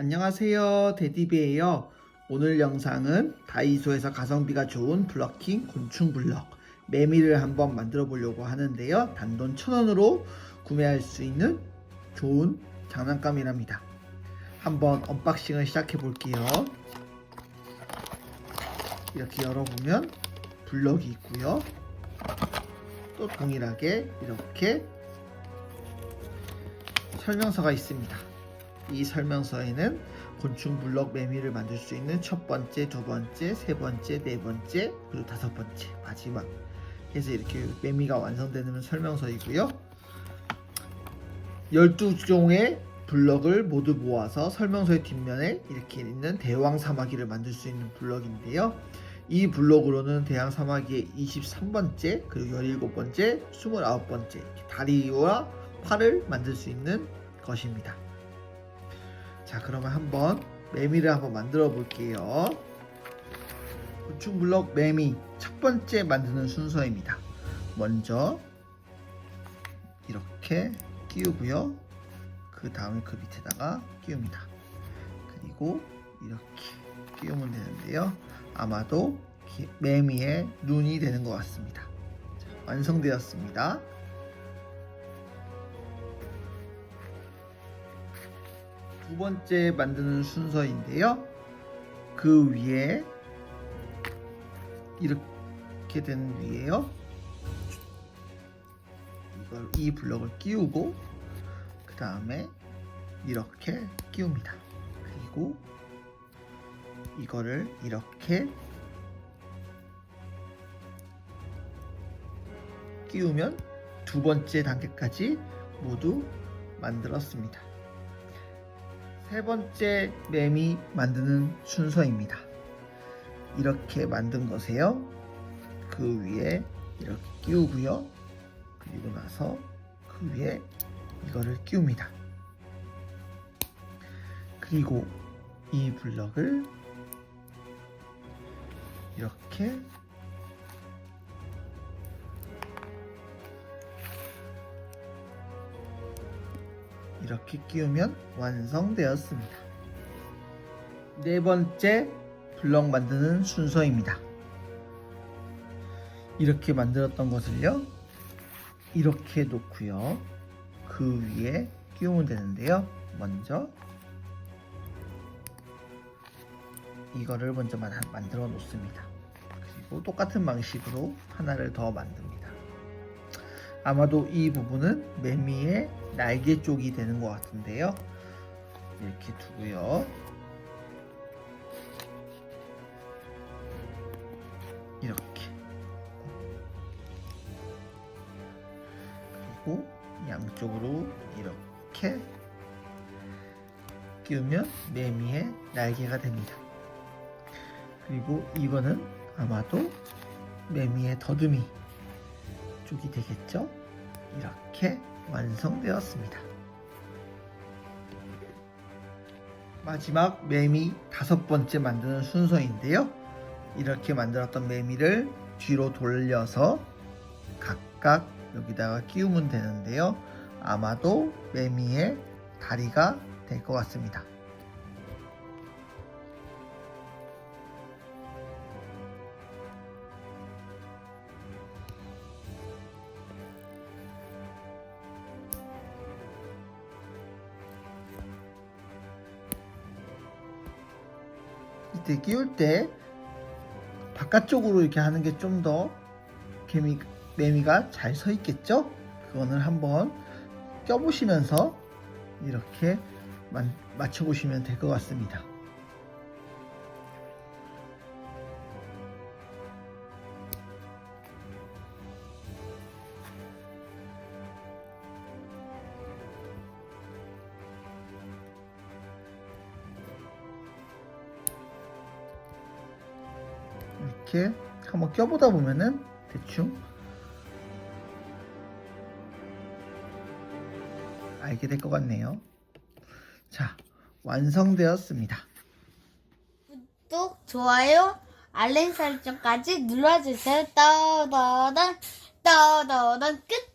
안녕하세요. 데디비예요. 오늘 영상은 다이소에서 가성비가 좋은 블럭킹 곤충 블럭 매미를 한번 만들어 보려고 하는데요. 단돈 1000원으로 구매할 수 있는 좋은 장난감이랍니다. 한번 언박싱을 시작해 볼게요. 이렇게 열어보면 블럭이 있고요. 또 동일하게 이렇게 설명서가 있습니다 이 설명서에는 곤충 블럭 매미를 만들 수 있는 첫 번째, 두 번째, 세 번째, 네 번째, 그리고 다섯 번째, 마지막 해서 이렇게 매미가 완성되는 설명서이고요. 12종의 블럭을 모두 모아서 설명서의 뒷면에 이렇게 있는 대왕 사마귀를 만들 수 있는 블럭인데요. 이 블럭으로는 대왕 사마귀의 23번째, 그리고 17번째, 29번째 다리와 팔을 만들 수 있는 것입니다. 자 그러면 한번 매미를 한번 만들어 볼게요. 곤충 블럭 매미 첫 번째 만드는 순서입니다. 먼저 이렇게 끼우고요. 그 다음에 그 밑에다가 끼웁니다. 그리고 이렇게 끼우면 되는데요. 아마도 기- 매미의 눈이 되는 것 같습니다. 자, 완성되었습니다 두 번째 만드는 순서인데요. 그 위에 이렇게 된 위에요. 이걸 이 블럭을 끼우고 그 다음에 이렇게 끼웁니다. 그리고 이거를 이렇게 끼우면 두 번째 단계까지 모두 만들었습니다. 세 번째 매미 만드는 순서입니다. 이렇게 만든 것에요. 그 위에 이렇게 끼우고요. 그리고 나서 그 위에 이거를 끼웁니다. 그리고 이 블럭을 이렇게 이렇게 끼우면 완성되었습니다. 네 번째 블럭 만드는 순서입니다. 이렇게 만들었던 것을요, 이렇게 놓고요, 그 위에 끼우면 되는데요. 먼저 이거를 먼저 만- 만들어 놓습니다. 그리고 똑같은 방식으로 하나를 더 만듭니다. 아마도 이 부분은 매미의 날개 쪽이 되는 것 같은데요. 이렇게 두고요. 이렇게. 그리고 양쪽으로 이렇게 끼우면 매미의 날개가 됩니다. 그리고 이거는 아마도 매미의 더듬이 쪽이 되겠죠? 이렇게 완성되었습니다. 마지막 매미 다섯 번째 만드는 순서인데요. 이렇게 만들었던 매미를 뒤로 돌려서 각각 여기다가 끼우면 되는데요. 아마도 매미의 다리가 될 것 같습니다. 이때 끼울 때 바깥쪽으로 이렇게 하는 게 좀 더 개미 매미가 잘 서 있겠죠? 그거는 한번 껴보시면서 이렇게 만- 맞춰보시면 될 것 같습니다. 이렇게 한번 껴보다 보면은 대충 알게 될 것 같네요. 자, 완성되었습니다. 구독, 좋아요, 알림 설정까지 눌러주세요. 떠더던, 떠더던 끝!